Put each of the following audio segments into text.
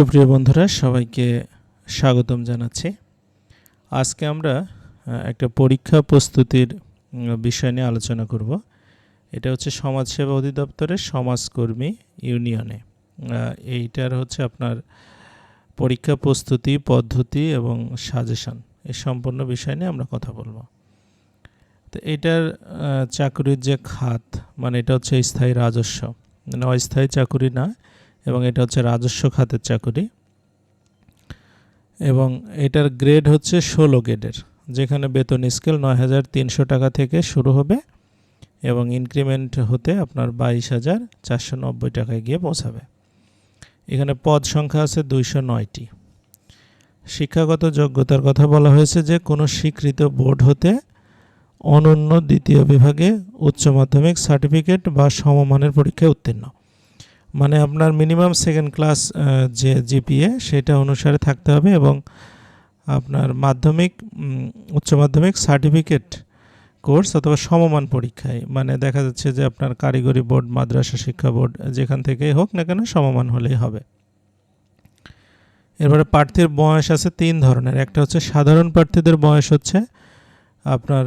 সুপ্রিয় বন্ধুরা, সবাইকে স্বাগতম জানাচ্ছি। আজকে আমরা একটা পরীক্ষা প্রস্তুতির বিষয় নিয়ে আলোচনা করব। এটা হচ্ছে সমাজসেবা অধিদপ্তরের সমাজকর্মী ইউনিয়নে। এইটার হচ্ছে আপনার পরীক্ষা প্রস্তুতি, পদ্ধতি এবং সাজেশন। এই সম্পূর্ণ বিষয় নিয়ে আমরা কথা বলব। তো এটার চাকরির যে খাত মানে এটা হচ্ছে স্থায়ী রাজস্ব। মানে অস্থায়ী চাকুরি না এবং এটা হচ্ছে রাজস্ব খাতের চাকুরি। এবং এটার গ্রেড হচ্ছে ষোলো গ্রেডের যেখানে বেতন স্কেল নয় হাজার তিনশো টাকা থেকে শুরু হবে এবং ইনক্রিমেন্ট হতে আপনার বাইশ হাজার চারশো নব্বই টাকায় গিয়ে পৌঁছাবে। এখানে পদ সংখ্যা আছে দুইশো নয়টি। শিক্ষাগত যোগ্যতার কথা বলা হয়েছে যে, কোনো স্বীকৃত বোর্ড হতে অনন্য দ্বিতীয় বিভাগে উচ্চ মাধ্যমিক সার্টিফিকেট বা সমমানের পরীক্ষায় উত্তীর্ণ। মানে আপনার মিনিমাম সেকেন্ড ক্লাস যে জিপিএ সেটা অনুসারে থাকতে হবে এবং আপনার মাধ্যমিক উচ্চ মাধ্যমিক সার্টিফিকেট কোর্স অথবা সমমান পরীক্ষায় মানে দেখা যাচ্ছে যে আপনার কারিগরি বোর্ড, মাদ্রাসা শিক্ষা বোর্ড যেখান থেকেই হোক না কেন সমমান হলেই হবে। এরপরে প্রার্থীর বয়স আছে তিন ধরনের, একটা হচ্ছে সাধারণ প্রার্থীদের বয়স হচ্ছে আপনার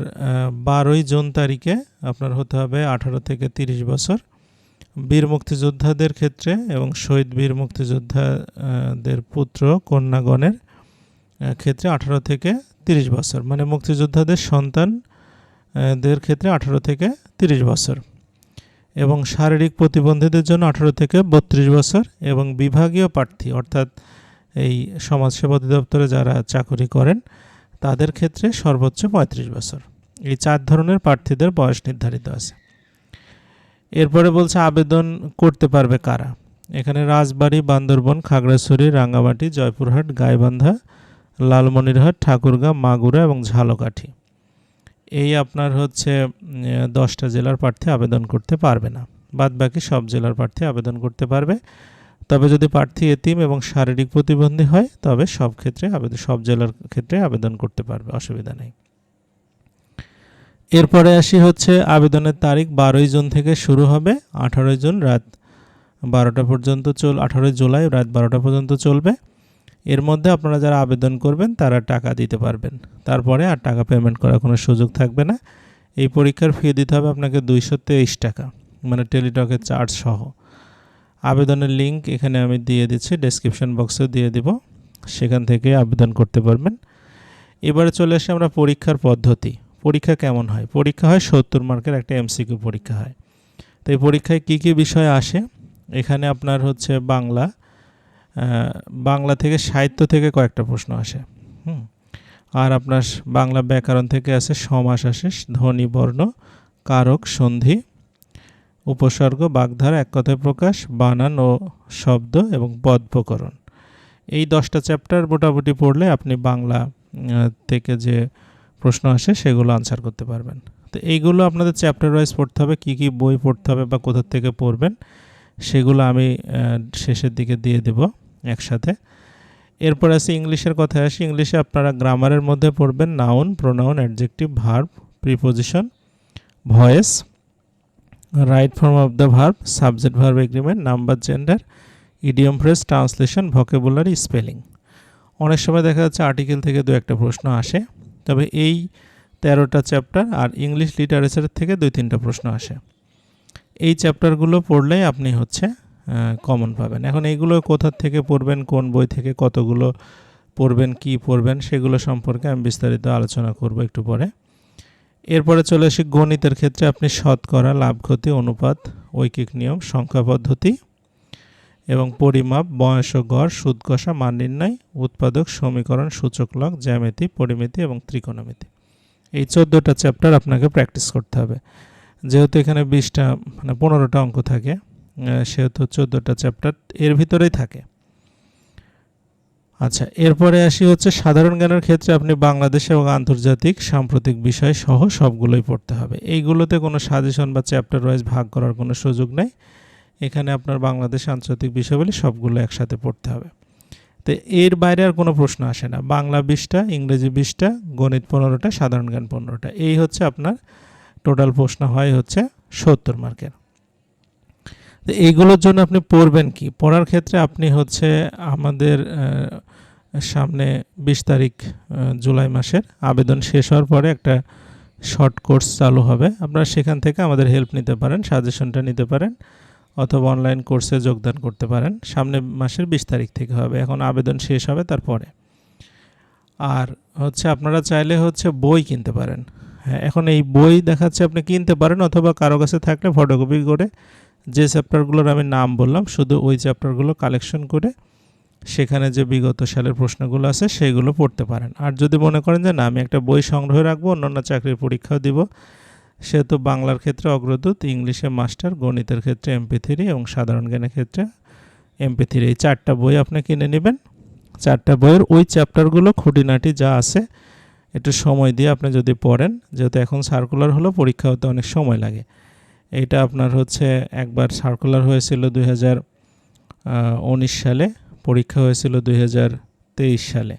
বারোই জুন তারিখে আপনার হতে হবে আঠারো থেকে তিরিশ বছর। বীর মুক্তিযোদ্ধাদের ক্ষেত্রে এবং শহীদ বীর মুক্তিযোদ্ধাদের পুত্র কন্যাগণের ক্ষেত্রে আঠারো থেকে তিরিশ বছর। মানে মুক্তিযোদ্ধাদের সন্তান দের ক্ষেত্রে আঠারো থেকে তিরিশ বছর। এবং শারীরিক প্রতিবন্ধীদের জন্য আঠারো থেকে বত্রিশ বছর এবং বিভাগীয় প্রার্থী, অর্থাৎ এই সমাজসেবা অধিদপ্তরে যারা চাকরি করেন, তাদের ক্ষেত্রে সর্বোচ্চ পঁয়ত্রিশ বছর। এই চার ধরনের প্রার্থীদের বয়স নির্ধারিত আছে। এরপরে বলছে, আবেদন করতে পারবে কারা? এখানে রাজবাড়ী, বান্দরবন, খাগড়াছড়ি, রাঙ্গামাটি, জয়পুরহাট, গাইবান্ধা, লালমনিরহাট, ঠাকুরগাঁ, মাগুরা এবং ঝালকাঠি। এই আপনার হচ্ছে দশটা জেলার প্রার্থী আবেদন করতে পারবে না। বাদ বাকি সব জেলার প্রার্থী আবেদন করতে পারবে। তবে যদি প্রার্থী এতিম এবং শারীরিক প্রতিবন্ধী হয়, তবে সব ক্ষেত্রে আবেদন সব জেলার ক্ষেত্রে আবেদন করতে পারবে, অসুবিধা নেই। এরপরে আসি হচ্ছে আবেদনের তারিখ বারোই জুন থেকে শুরু হবে, আঠারোই জুন রাত বারোটা পর্যন্ত চল, আঠারোই জুলাই রাত বারোটা পর্যন্ত চলবে। এর মধ্যে আপনারা যারা আবেদন করবেন তারা টাকা দিতে পারবেন। তারপরে আর টাকা পেমেন্ট করার কোনো সুযোগ থাকবে না। এই পরীক্ষার ফি দিতে হবে আপনাকে দুইশো তেইশ টাকা মানে টেলিটকের চার্জ সহ। আবেদনের লিঙ্ক এখানে আমি দিয়ে দিচ্ছি ডেসক্রিপশন বক্সে দিয়ে দিব। সেখান থেকে আবেদন করতে পারবেন। এবারে চলে আসি আমরা পরীক্ষার পদ্ধতি। পরীক্ষা কেমন হয়? পরীক্ষা হয় সত্তর মার্কের একটা এমসিকিউ পরীক্ষা হয়। তো এই পরীক্ষায় কী কী বিষয় আসে? এখানে আপনার হচ্ছে বাংলা বাংলা থেকে সাহিত্য থেকে কয়েকটা প্রশ্ন আসে। হুম? আর আপনার বাংলা ব্যাকরণ থেকে আসে সমাস আসে, ধ্বনি, বর্ণ, কারক, সন্ধি, উপসর্গ, বাগধারা, এক কথায় প্রকাশ, বানান ও শব্দ এবং পদ প্রকরণ এই দশটা চ্যাপ্টার মোটামুটি পড়লে আপনি বাংলা থেকে যে প্রশ্ন আসে, সেগুলো আনসার করতে পারবেন। তো এইগুলো আপনাদের চ্যাপ্টার ওয়াইজ পড়তে হবে, কী কী বই পড়তে হবে বা কোথা থেকে পড়বেন, সেগুলো আমি শেষের দিকে দিয়ে দেব একসাথে। এরপর আছে ইংলিশের কথায় আসি, ইংলিশে আপনারা গ্রামারের মধ্যে পড়বেন noun pronoun adjective verb preposition voice right form of the verb subject verb agreement number gender idiom phrase translation vocabulary spelling অনেক সময় দেখা যাচ্ছে আর্টিকেল থেকে দু একটা প্রশ্ন আসে। তবে এই তেরোটা চ্যাপ্টার আর ইংলিশ লিটারেচার থেকে দুই তিনটা প্রশ্ন আসে। এই চ্যাপ্টারগুলো পড়লেই আপনি হচ্ছে কমন পাবেন। এখন এইগুলো কোথা থেকে পড়বেন, কোন বই থেকে কতগুলো পড়বেন, কি পড়বেন, সেগুলো সম্পর্কে আমি বিস্তারিত আলোচনা করব একটু পরে। এরপরে চলে আসি গণিতের ক্ষেত্রে। আপনি শতকরা, লাভ ক্ষতি, অনুপাত, ঐকিক নিয়ম, সংখ্যা পদ্ধতি এবং পরিমাপ, বয়স ও গড়, সুদ কষা, মান নির্ণয়, উৎপাদক, সমীকরণ, সূচক লক জ্যামিতি, পরিমিতি এবং ত্রিকোণমিতি। এই চোদ্দোটা চ্যাপ্টার আপনাকে প্র্যাকটিস করতে হবে। যেহেতু এখানে বিশটা মানে পনেরোটা অঙ্ক থাকে সেহেতু চোদ্দোটা চ্যাপ্টার এর ভিতরেই থাকে। আচ্ছা এরপরে আসি হচ্ছে সাধারণ জ্ঞানের ক্ষেত্রে আপনি বাংলাদেশ এবং আন্তর্জাতিক সাম্প্রতিক বিষয় সহ সবগুলোই পড়তে হবে। এইগুলোতে কোনো সাজেশন বা চ্যাপ্টার ওয়াইজ ভাগ করার কোনো সুযোগ নেই। এখানে আপনার বাংলাদেশ আন্তর্জাতিক বিষয়গুলি সবগুলো একসাথে পড়তে হবে। তো এর বাইরে আর কোনো প্রশ্ন আসে না। বাংলা বিশটা, ইংরেজি বিশটা, গণিত পনেরোটা, সাধারণ জ্ঞান পনেরোটা। এই হচ্ছে আপনার টোটাল প্রশ্ন, হয় হচ্ছে সত্তর মার্কের। তো এইগুলোর জন্য আপনি পড়বেন কি? পড়ার ক্ষেত্রে আপনি হচ্ছে আমাদের সামনে বিশ তারিখ জুলাই মাসের আবেদন শেষ হওয়ার পরে একটা শর্ট কোর্স চালু হবে। আপনারা সেখান থেকে আমাদের হেল্প নিতে পারেন সাজেশনটা নিতে পারেন। অথবা অনলাইন কোর্সে যোগদান করতে পারেন। সামনে মাসের বিশ তারিখ থেকে হবে। এখন আবেদন শেষ হবে তারপরে। আর হচ্ছে আপনারা চাইলে হচ্ছে বই কিনতে পারেন। হ্যাঁ এখন এই বই দেখাচ্ছে আপনি কিনতে পারেন অথবা কারও কাছে থাকলে ফটোকপি করে যে চ্যাপ্টারগুলোর আমি নাম বললাম, শুধু ওই চ্যাপ্টারগুলো কালেকশন করে সেখানে যে বিগত সালের প্রশ্নগুলো আছে সেইগুলো পড়তে পারেন। আর যদি মনে করেন যে না, আমি একটা বই সংগ্রহ রাখব, অন্যান্য চাকরির পরীক্ষাও দিব সেহেতু বাংলার ক্ষেত্রে অগ্রদূত ইংলিশে মাস্টার, গণিতের ক্ষেত্রে এমপি থ্রি এবং সাধারণ জ্ঞানের ক্ষেত্রে এমপি থ্রি। এই চারটা বই আপনি কিনে নেবেন। চারটা বইয়ের ওই চ্যাপ্টারগুলো, খুঁটিনাটি যা আছে, একটু সময় দিয়ে আপনি যদি পড়েন, যেহেতু এখন সার্কুলার হলো, পরীক্ষা হতে অনেক সময় লাগে। এটা আপনার হচ্ছে একবার সার্কুলার হয়েছিল দুই উনিশ সালে, পরীক্ষা হয়েছিল দুই হাজার তেইশ সালে।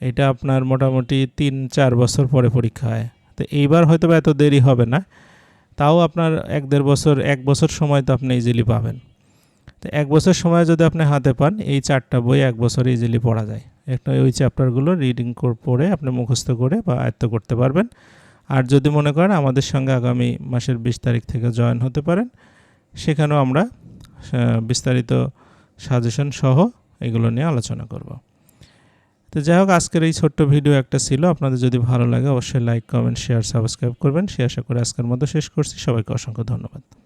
এটা আপনার মোটামুটি তিন চার বছর পরে পরীক্ষা হয়। তো এইবার হয়তো এত দেরি হবে না। তাও আপনার এক দেড় বছর, এক বছর সময় তো আপনি ইজিলি পাবেন। তো এক বছর সময় যদি আপনি হাতে পান, এই চারটা বই এক বছর ইজিলি পড়া যায়। একটা ওই চ্যাপ্টারগুলো রিডিং পড়ে আপনি মুখস্থ করে বা আয়ত্ত করতে পারবেন। আর যদি মনে করেন আমাদের সঙ্গে আগামী মাসের বিশ তারিখ থেকে জয়েন হতে পারেন, সেখানেও আমরা বিস্তারিত সাজেশন সহ এগুলো নিয়ে আলোচনা করব। তো যাই হোক, আজকের এই ছোট্ট ভিডিও একটা ছিল। আপনাদের যদি ভালো লাগে, অবশ্যই লাইক কমেন্ট শেয়ার সাবস্ক্রাইব করবেন। সে আশা করে আজকের মতো শেষ করছি। সবাইকে অসংখ্য ধন্যবাদ।